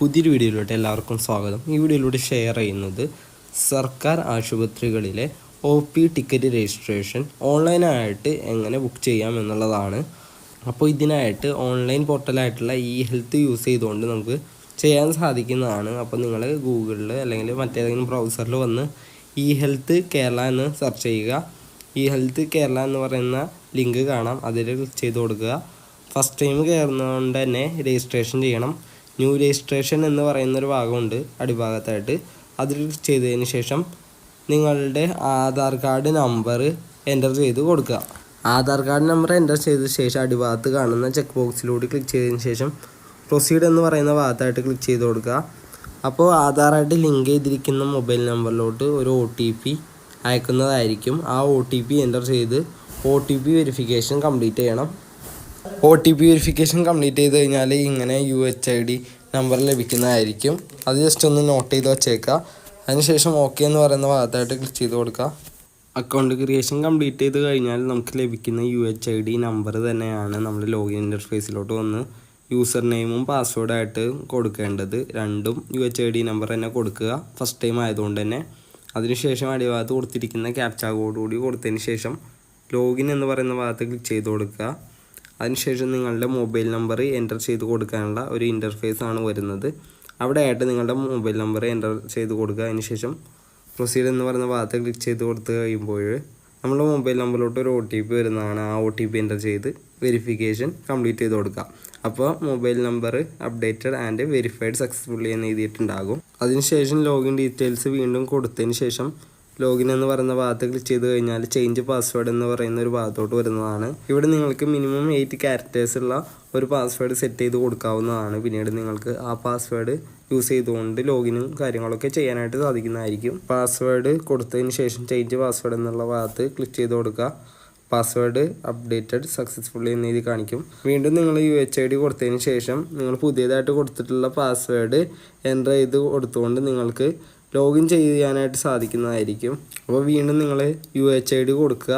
പുതിയൊരു വീഡിയോയിലോട്ട് എല്ലാവർക്കും സ്വാഗതം. ഈ വീഡിയോയിലൂടെ ഷെയർ ചെയ്യുന്നത് സർക്കാർ ആശുപത്രികളിലെ ഒ പി ടിക്കറ്റ് രജിസ്ട്രേഷൻ ഓൺലൈനായിട്ട് എങ്ങനെ ബുക്ക് ചെയ്യാം എന്നുള്ളതാണ്. അപ്പോൾ ഇതിനായിട്ട് ഓൺലൈൻ പോർട്ടലായിട്ടുള്ള ഈ ഹെൽത്ത് യൂസ് ചെയ്തുകൊണ്ട് നമുക്ക് ചെയ്യാൻ സാധിക്കുന്നതാണ്. അപ്പോൾ നിങ്ങൾ ഗൂഗിളിൽ അല്ലെങ്കിൽ മറ്റേതെങ്കിലും ബ്രൗസറിൽ വന്ന് ഈ ഹെൽത്ത് കേരള എന്ന് സെർച്ച് ചെയ്യുക. ഈ ഹെൽത്ത് കേരള എന്ന് പറയുന്ന ലിങ്ക് കാണാം. അതിൽ ക്ലിക്ക് ചെയ്ത് കൊടുക്കുക. ഫസ്റ്റ് ടൈം കയറുന്നതുകൊണ്ട് തന്നെ രജിസ്ട്രേഷൻ ചെയ്യണം. ന്യൂ രജിസ്ട്രേഷൻ എന്ന് പറയുന്ന ഒരു ഭാഗമുണ്ട് അടിഭാഗത്തായിട്ട്. അതിൽ ചെയ്തതിന് ശേഷം നിങ്ങളുടെ ആധാർ കാർഡ് നമ്പർ എന്റർ ചെയ്ത് കൊടുക്കുക. ആധാർ കാർഡ് നമ്പർ എന്റർ ചെയ്ത ശേഷം അടിഭാഗത്ത് കാണുന്ന ചെക്ക് ബോക്സിലൂടെ ക്ലിക്ക് ചെയ്തതിന് ശേഷം പ്രൊസീഡ് എന്ന് പറയുന്ന ഭാഗത്തായിട്ട് ക്ലിക്ക് ചെയ്ത് കൊടുക്കുക. അപ്പോൾ ആധാറായിട്ട് ലിങ്ക് ചെയ്തിരിക്കുന്ന മൊബൈൽ നമ്പറിലോട്ട് ഒരു ഒ ടി പി അയക്കുന്നതായിരിക്കും. ആ ഒ ടി പി എന്റർ ചെയ്ത് O T P verification complete ചെയ്യണം. O T P verification complete ചെയ്ത് കഴിഞ്ഞാൽ ഇങ്ങനെ U H I D number ലഭിക്കുന്നതായിരിക്കും. അത് ജസ്റ്റ് ഒന്ന് നോട്ട് ചെയ്ത് വെച്ചേക്കുക. അതിനുശേഷം ഓക്കെ എന്ന് പറയുന്ന ഭാഗത്തായിട്ട് ക്ലിക്ക് ചെയ്ത് കൊടുക്കുക. അക്കൗണ്ട് ക്രിയേഷൻ കംപ്ലീറ്റ് ചെയ്ത് കഴിഞ്ഞാൽ നമുക്ക് ലഭിക്കുന്ന U H I D number തന്നെയാണ് നമ്മൾ ലോഗിൻ ഇന്റർഫേസിലോട്ട് വന്ന് യൂസർ നെയിമും പാസ്വേഡായിട്ട് കൊടുക്കേണ്ടത്. രണ്ടും U H I D number തന്നെ കൊടുക്കുക. ഫസ്റ്റ് ടൈം ആയതുകൊണ്ട് തന്നെ. അതിനുശേഷം അടിഭാഗത്ത് കൊടുത്തിരിക്കുന്ന ക്യാപ്ചാ കോഡ് കൂടി കൊടുത്തതിന് ശേഷം ലോഗിൻ എന്ന് പറയുന്ന ഭാഗത്ത് ക്ലിക്ക് ചെയ്ത് കൊടുക്കുക. അതിനുശേഷം നിങ്ങളുടെ മൊബൈൽ നമ്പർ എന്റർ ചെയ്ത് കൊടുക്കാനുള്ള ഒരു ഇന്റർഫേസ് ആണ് വരുന്നത്. അവിടെ ആയിട്ട് നിങ്ങളുടെ മൊബൈൽ നമ്പർ എന്റർ ചെയ്ത് കൊടുക്കുക. അതിനുശേഷം പ്രൊസീഡ് എന്ന് പറയുന്ന ഭാഗത്ത് ക്ലിക്ക് ചെയ്ത് കൊടുത്ത് കഴിയുമ്പോൾ നമ്മുടെ മൊബൈൽ നമ്പറിലോട്ട് ഒരു ഒ ടി പി വരുന്നതാണ്. ആ ഒ ടി പി എന്റർ ചെയ്ത് വെരിഫിക്കേഷൻ കംപ്ലീറ്റ് ചെയ്ത് കൊടുക്കുക. അപ്പോൾ mobile number updated and verified successfully എന്ന് എഴുതിയിട്ടുണ്ടാകും. അതിനുശേഷം ലോഗിൻ ഡീറ്റെയിൽസ് വീണ്ടും കൊടുത്തതിന് ശേഷം ലോഗിൻ എന്ന് പറയുന്ന ഭാഗത്ത് ക്ലിക്ക് ചെയ്ത് കഴിഞ്ഞാൽ ചേഞ്ച് പാസ്വേഡ് എന്ന് പറയുന്ന ഒരു ഭാഗത്തോട്ട് വരുന്നതാണ്. ഇവിടെ നിങ്ങൾക്ക് മിനിമം എയ്റ്റ് ക്യാരക്ടേഴ്സ് ഉള്ള ഒരു പാസ്വേഡ് സെറ്റ് ചെയ്ത് കൊടുക്കാവുന്നതാണ്. പിന്നീട് നിങ്ങൾക്ക് ആ പാസ്വേഡ് യൂസ് ചെയ്തുകൊണ്ട് ലോഗിനും കാര്യങ്ങളൊക്കെ ചെയ്യാനായിട്ട് സാധിക്കുന്നതായിരിക്കും. പാസ്വേഡ് കൊടുത്തതിന് ശേഷം ചേഞ്ച് പാസ്വേഡ് എന്നുള്ള ഭാഗത്ത് ക്ലിക്ക് ചെയ്ത് കൊടുക്കുക. പാസ്വേഡ് അപ്ഡേറ്റഡ് സക്സസ്ഫുള്ളി എന്ന് എഴുതി കാണിക്കും. വീണ്ടും നിങ്ങൾ യു എച്ച് ഐ ഡി കൊടുത്തതിന് ശേഷം നിങ്ങൾ പുതിയതായിട്ട് കൊടുത്തിട്ടുള്ള പാസ്വേഡ് എന്റർ ചെയ്ത് കൊടുത്തുകൊണ്ട് നിങ്ങൾക്ക് ലോഗിൻ ചെയ്യാനായിട്ട് സാധിക്കുന്നതായിരിക്കും. അപ്പോൾ വീണ്ടും നിങ്ങൾ യു എച്ച് ഐ ഡി കൊടുക്കുക.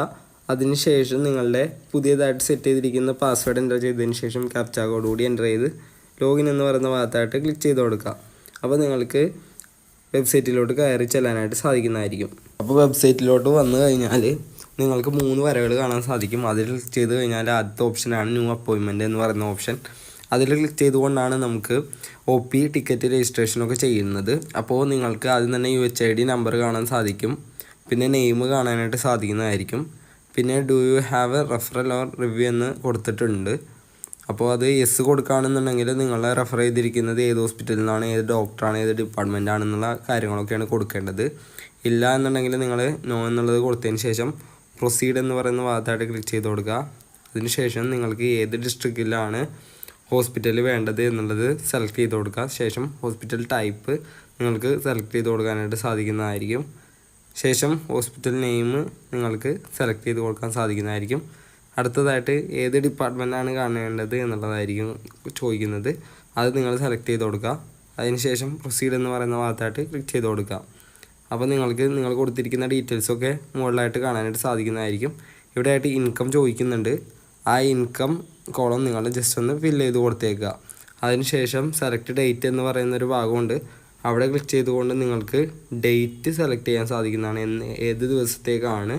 അതിനുശേഷം നിങ്ങളുടെ പുതിയതായിട്ട് സെറ്റ് ചെയ്തിരിക്കുന്ന പാസ്വേഡ് എന്റർ ചെയ്തതിന് ശേഷം ക്യാപ്ചാ കോഡ് കൂടി എന്റർ ചെയ്ത് ലോഗിൻ എന്ന് പറയുന്ന ഭാഗത്തായിട്ട് ക്ലിക്ക് ചെയ്ത് കൊടുക്കുക. അപ്പോൾ നിങ്ങൾക്ക് വെബ്സൈറ്റിലോട്ട് കയറി ചെല്ലാനായിട്ട് സാധിക്കുന്നതായിരിക്കും. അപ്പോൾ വെബ്സൈറ്റിലോട്ട് വന്നു കഴിഞ്ഞാൽ നിങ്ങൾക്ക് മൂന്ന് വരകൾ കാണാൻ സാധിക്കും. അതിൽ ക്ലിക്ക് ചെയ്ത് കഴിഞ്ഞാൽ ആദ്യത്തെ ഓപ്ഷനാണ് ന്യൂ അപ്പോയിൻമെന്റ് എന്ന് പറയുന്ന ഓപ്ഷൻ അതിൽ ക്ലിക്ക് ചെയ്തുകൊണ്ടാണ് നമുക്ക് ഒ പി ടിക്കറ്റ് രജിസ്ട്രേഷനൊക്കെ ചെയ്യുന്നത്. അപ്പോൾ നിങ്ങൾക്ക് ആദ്യം തന്നെ U H I D number കാണാൻ സാധിക്കും. പിന്നെ നെയിം കാണാനായിട്ട് സാധിക്കുന്നതായിരിക്കും. പിന്നെ do you have a referral or review എന്ന് കൊടുത്തിട്ടുണ്ട്. അപ്പോൾ അത് എസ് കൊടുക്കുകയാണെന്നുണ്ടെങ്കിൽ നിങ്ങളെ റെഫർ ചെയ്തിരിക്കുന്നത് ഏത് ഹോസ്പിറ്റലിൽ നിന്നാണ് ഏത് ഡോക്ടറാണ് ഏത് ഡിപ്പാർട്ട്മെന്റ് ആണെന്നുള്ള കാര്യങ്ങളൊക്കെയാണ് കൊടുക്കേണ്ടത്. ഇല്ല എന്നുണ്ടെങ്കിൽ നിങ്ങൾ നോ എന്നുള്ളത് കൊടുത്തതിന് ശേഷം പ്രൊസീഡ് എന്ന് പറയുന്ന ഭാഗത്തായിട്ട് ക്ലിക്ക് ചെയ്ത് കൊടുക്കുക. അതിനുശേഷം നിങ്ങൾക്ക് ഏത് ഡിസ്ട്രിക്റ്റിലാണ് ഹോസ്പിറ്റൽ വേണ്ടത് എന്നുള്ളത് സെലക്ട് ചെയ്ത് കൊടുക്കുക. ശേഷം ഹോസ്പിറ്റൽ ടൈപ്പ് നിങ്ങൾക്ക് സെലക്ട് ചെയ്ത് കൊടുക്കാനായിട്ട് സാധിക്കുന്നതായിരിക്കും. ശേഷം ഹോസ്പിറ്റൽ നെയിം നിങ്ങൾക്ക് സെലക്ട് ചെയ്ത് കൊടുക്കാൻ സാധിക്കുന്നതായിരിക്കും. അടുത്തതായിട്ട് ഏത് ഡിപ്പാർട്ട്മെന്റാണ് കാണേണ്ടത് എന്നുള്ളതായിരിക്കും ചോദിക്കുന്നത്. അത് നിങ്ങൾ സെലക്ട് ചെയ്ത് കൊടുക്കുക. അതിനുശേഷം പ്രൊസീഡ് എന്ന് പറയുന്ന ഭാഗത്തായിട്ട് ക്ലിക്ക് ചെയ്ത് കൊടുക്കുക. അപ്പോൾ നിങ്ങൾക്ക് നിങ്ങൾ കൊടുത്തിരിക്കുന്ന ഡീറ്റെയിൽസൊക്കെ മുകളിലായിട്ട് കാണാനായിട്ട് സാധിക്കുന്നതായിരിക്കും. ഇവിടെ ആയിട്ട് ഇൻകം ചോദിക്കുന്നുണ്ട്. ആ ഇൻകം കോളം നിങ്ങൾ ജസ്റ്റ് ഒന്ന് ഫില്ല് ചെയ്ത് കൊടുത്തേക്കുക. അതിനുശേഷം സെലക്ട് ഡേറ്റ് എന്ന് പറയുന്ന ഒരു ഭാഗമുണ്ട്. അവിടെ ക്ലിക്ക് ചെയ്തുകൊണ്ട് നിങ്ങൾക്ക് ഡേറ്റ് സെലക്ട് ചെയ്യാൻ സാധിക്കുന്നതാണ്. എന്ന് ഏത് ദിവസത്തേക്കാണ്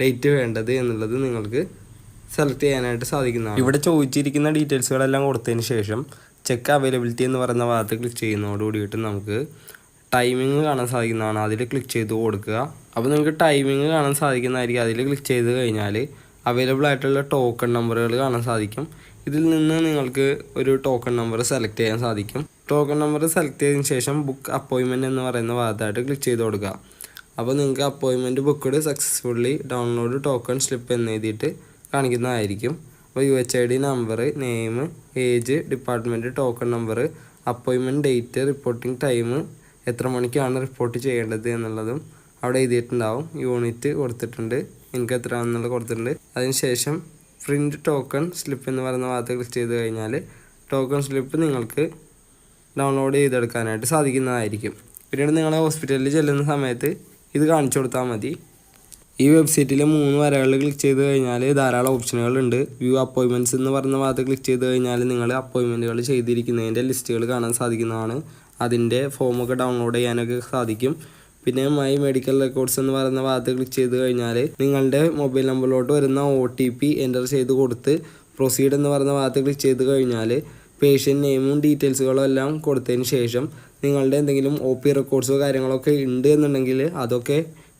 ഡേറ്റ് വേണ്ടത് എന്നുള്ളത് നിങ്ങൾക്ക് സെലക്ട് ചെയ്യാനായിട്ട് സാധിക്കുന്നതാണ്. ഇവിടെ ചോദിച്ചിരിക്കുന്ന ഡീറ്റെയിൽസുകളെല്ലാം കൊടുത്തതിന് ശേഷം ചെക്ക് അവൈലബിലിറ്റി എന്ന് പറയുന്ന ഭാഗത്ത് ക്ലിക്ക് ചെയ്യുന്നതോട് കൂടിയിട്ട് നമുക്ക് ടൈമിംഗ് കാണാൻ സാധിക്കുന്നതാണ്. അതിൽ ക്ലിക്ക് ചെയ്ത് കൊടുക്കുക. അപ്പോൾ നിങ്ങൾക്ക് ടൈമിങ് കാണാൻ സാധിക്കുന്നതായിരിക്കും. അതിൽ ക്ലിക്ക് ചെയ്ത് കഴിഞ്ഞാൽ അവൈലബിൾ ആയിട്ടുള്ള ടോക്കൺ നമ്പറുകൾ കാണാൻ സാധിക്കും. ഇതിൽ നിന്ന് നിങ്ങൾക്ക് ഒരു ടോക്കൺ നമ്പർ സെലക്ട് ചെയ്യാൻ സാധിക്കും. ടോക്കൺ നമ്പർ സെലക്ട് ചെയ്തതിന് ശേഷം ബുക്ക് അപ്പോയിൻമെന്റ് എന്ന് പറയുന്ന ഭാഗത്തായിട്ട് ക്ലിക്ക് ചെയ്ത് കൊടുക്കുക. അപ്പോൾ നിങ്ങൾക്ക് അപ്പോയിൻമെന്റ് booked successfully download token slip എന്ന് എഴുതിയിട്ട് കാണിക്കുന്നതായിരിക്കും. അപ്പോൾ U H I D number name age department token number അപ്പോയിൻമെന്റ് date reporting time എത്ര മണിക്കാണ് റിപ്പോർട്ട് ചെയ്യേണ്ടത് എന്നുള്ളതും അവിടെ എഴുതിയിട്ടുണ്ടാവും. യൂണിറ്റ് കൊടുത്തിട്ടുണ്ട്. എനിക്ക് എത്ര എന്നുള്ളത് കൊടുത്തിട്ടുണ്ട്. അതിനുശേഷം പ്രിന്റ് ടോക്കൺ സ്ലിപ്പ് എന്ന് പറയുന്ന ഭാഗത്ത് ക്ലിക്ക് ചെയ്ത് കഴിഞ്ഞാൽ ടോക്കൺ സ്ലിപ്പ് നിങ്ങൾക്ക് ഡൗൺലോഡ് ചെയ്തെടുക്കാനായിട്ട് സാധിക്കുന്നതായിരിക്കും. പിന്നീട് നിങ്ങൾ ഹോസ്പിറ്റലിൽ ചെല്ലുന്ന സമയത്ത് ഇത് കാണിച്ചു കൊടുത്താൽ മതി. ഈ വെബ്സൈറ്റിൽ മൂന്ന് വരകളിൽ ക്ലിക്ക് ചെയ്ത് കഴിഞ്ഞാൽ ധാരാളം ഓപ്ഷനുകളുണ്ട് വ്യൂ അപ്പോയിൻമെന്റ്സ് എന്ന് പറയുന്ന ഭാഗത്ത് ക്ലിക്ക് ചെയ്ത് കഴിഞ്ഞാൽ നിങ്ങൾ അപ്പോയിൻമെന്റുകൾ ചെയ്തിരിക്കുന്നതിന്റെ ലിസ്റ്റുകൾ കാണാൻ സാധിക്കുന്നതാണ്. അതിന്റെ ഫോമൊക്കെ ഡൗൺലോഡ് ചെയ്യാനൊക്കെ സാധിക്കും. പിന്നെ മൈ മെഡിക്കൽ റെക്കോർഡ്സ് എന്ന് പറയുന്ന ഭാഗത്ത് ക്ലിക്ക് ചെയ്ത് കഴിഞ്ഞാൽ നിങ്ങളുടെ മൊബൈൽ നമ്പറിലോട്ട് വരുന്ന ഒ ടി പി എന്റർ ചെയ്ത് കൊടുത്ത് പ്രൊസീഡ് എന്ന് പറയുന്ന ഭാഗത്ത് ക്ലിക്ക് ചെയ്ത് കഴിഞ്ഞാൽ പേഷ്യന്റ് നെയിമും ഡീറ്റെയിൽസുകളും എല്ലാം കൊടുത്തതിന് ശേഷം നിങ്ങളുടെ എന്തെങ്കിലും ഒ പി റെക്കോർഡ്സോ കാര്യങ്ങളൊക്കെ ഉണ്ട് എന്നുണ്ടെങ്കിൽ അതൊക്കെ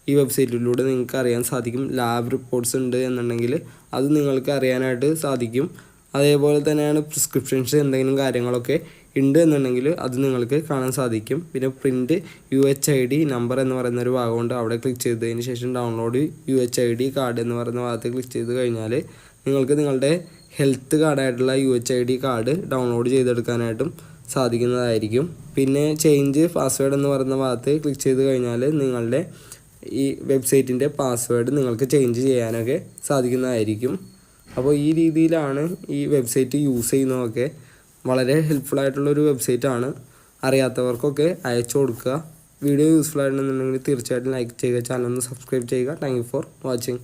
ഈ വെബ്സൈറ്റിലൂടെ നിങ്ങൾക്ക് അറിയാൻ സാധിക്കും. ലാബ് റിപ്പോർട്ട്സ് ഉണ്ട് എന്നുണ്ടെങ്കിൽ അത് നിങ്ങൾക്ക് അറിയാനായിട്ട് സാധിക്കും. അതേപോലെ തന്നെയാണ് പ്രിസ്ക്രിപ്ഷൻസ് എന്തെങ്കിലും കാര്യങ്ങളൊക്കെ ഉണ്ട് എന്നുണ്ടെങ്കിൽ അത് നിങ്ങൾക്ക് കാണാൻ സാധിക്കും. പിന്നെ print U H I D number എന്ന് പറയുന്ന ഒരു ഭാഗമുണ്ട് അവിടെ ക്ലിക്ക് ചെയ്തതിന് ശേഷം download U H I D card എന്ന് പറയുന്ന ഭാഗത്ത് ക്ലിക്ക് ചെയ്ത് കഴിഞ്ഞാൽ നിങ്ങൾക്ക് നിങ്ങളുടെ health കാർഡായിട്ടുള്ള U H I D card download ചെയ്തെടുക്കാനായിട്ടും സാധിക്കുന്നതായിരിക്കും. പിന്നെ ചേഞ്ച് പാസ്വേഡ് എന്ന് പറയുന്ന ഭാഗത്ത് ക്ലിക്ക് ചെയ്ത് കഴിഞ്ഞാൽ നിങ്ങളുടെ ഈ വെബ്സൈറ്റിന്റെ പാസ്വേഡ് നിങ്ങൾക്ക് ചേഞ്ച് ചെയ്യാനൊക്കെ സാധിക്കുന്നതായിരിക്കും. അപ്പോൾ ഈ രീതിയിലാണ് ഈ വെബ്സൈറ്റ് യൂസ് ചെയ്യുന്നതൊക്കെ. വളരെ ഹെൽപ്ഫുൾ ആയിട്ടുള്ളൊരു വെബ്സൈറ്റാണ് അറിയാത്തവർക്കൊക്കെ അയച്ചു കൊടുക്കുക. വീഡിയോ യൂസ്ഫുൾ ആയിട്ടുണ്ടെന്നുണ്ടെങ്കിൽ തീർച്ചയായിട്ടും ലൈക്ക് ചെയ്യുക. ചാനൽ ഒന്ന് സബ്സ്ക്രൈബ് ചെയ്യുക. Thank for watching